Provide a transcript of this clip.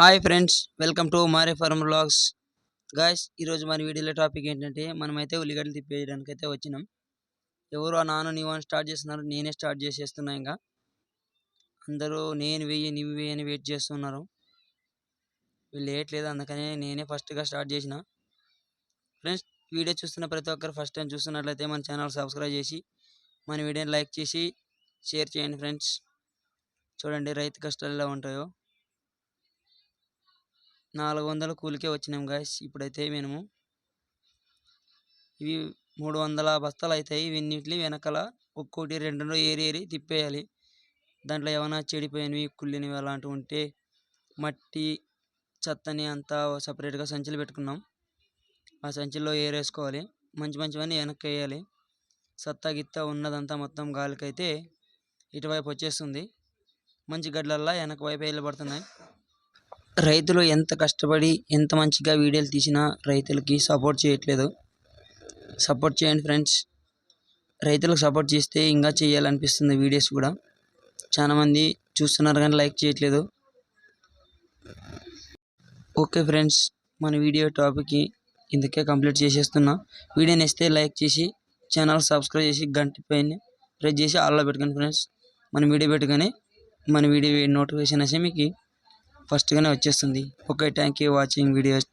Hi friends welcome to మారే farm blogs guys ఈరోజు మన వీడియోలో టాపిక్ ఏంటంటే మనమైతే ఉల్లిగడ్డలు తిప్పేయడానికి అయితే వచ్చినాం. ఎవరు ఆ నాన్న నీవు అని స్టార్ట్ చేస్తున్నారు నేనే స్టార్ట్ చేసేస్తున్నా ఇంకా. అందరూ నేను వెయ్యి నువ్వు వెయ్యి అని వెయిట్ చేస్తున్నారు. వీళ్ళు వేయట్లేదు అందుకనే నేనే ఫస్ట్గా స్టార్ట్ చేసిన. ఫ్రెండ్స్ వీడియో చూస్తున్న ప్రతి ఒక్కరు ఫస్ట్ టైం చూస్తున్నట్లయితే మన ఛానల్ సబ్స్క్రైబ్ చేసి మన వీడియోని లైక్ చేసి షేర్ చేయండి ఫ్రెండ్స్. చూడండి రైతు కష్టాలు ఎలా ఉంటాయో. నాలుగు వందల కూలికే వచ్చినాం గాయస్ ఇప్పుడైతే మేము. ఇవి మూడు వందల బస్తాలు అవుతాయి ఇవన్నిటిని వెనకాల ఒక్కోటి రెండు ఏరి ఏరి తిప్పేయాలి. దాంట్లో ఏమైనా చెడిపోయినవి కుళ్ళినవి అలాంటివి ఉంటే మట్టి చెత్తని అంతా సపరేట్గా సంచులు పెట్టుకున్నాం. ఆ సంచుల్లో ఏరేసుకోవాలి. మంచి మంచివన్నీ వెనక్కి వేయాలి సత్తా గిత్తా ఉన్నదంతా మొత్తం గాలికైతే ఇటువైపు వచ్చేస్తుంది. మంచి గడ్లల్లా వెనక వైపు వెళ్ళబడుతున్నాయి రైతులు ఎంత కష్టపడి ఎంత మంచిగా వీడియోలు తీసినా రైతులకి సపోర్ట్ చేయట్లేదు. సపోర్ట్ చేయండి ఫ్రెండ్స్. రైతులకు సపోర్ట్ చేస్తే ఇంకా చేయాలనిపిస్తుంది వీడియోస్ కూడా. చాలామంది చూస్తున్నారు కానీ లైక్ చేయట్లేదు. ఓకే ఫ్రెండ్స్ మన వీడియో టాపిక్ ఇందుకే కంప్లీట్ చేసేస్తున్నా. వీడియో నచ్చితే లైక్ చేసి ఛానల్ సబ్స్క్రైబ్ చేసి గంట పైన ప్రెస్ చేసి ఆల్లో పెట్టుకోండి ఫ్రెండ్స్. మన వీడియో పెట్టుకొని మన వీడియో నోటిఫికేషన్ వచ్చి మీకు ఫస్ట్గానే వచ్చేస్తుంది. Okay thank you watching videos.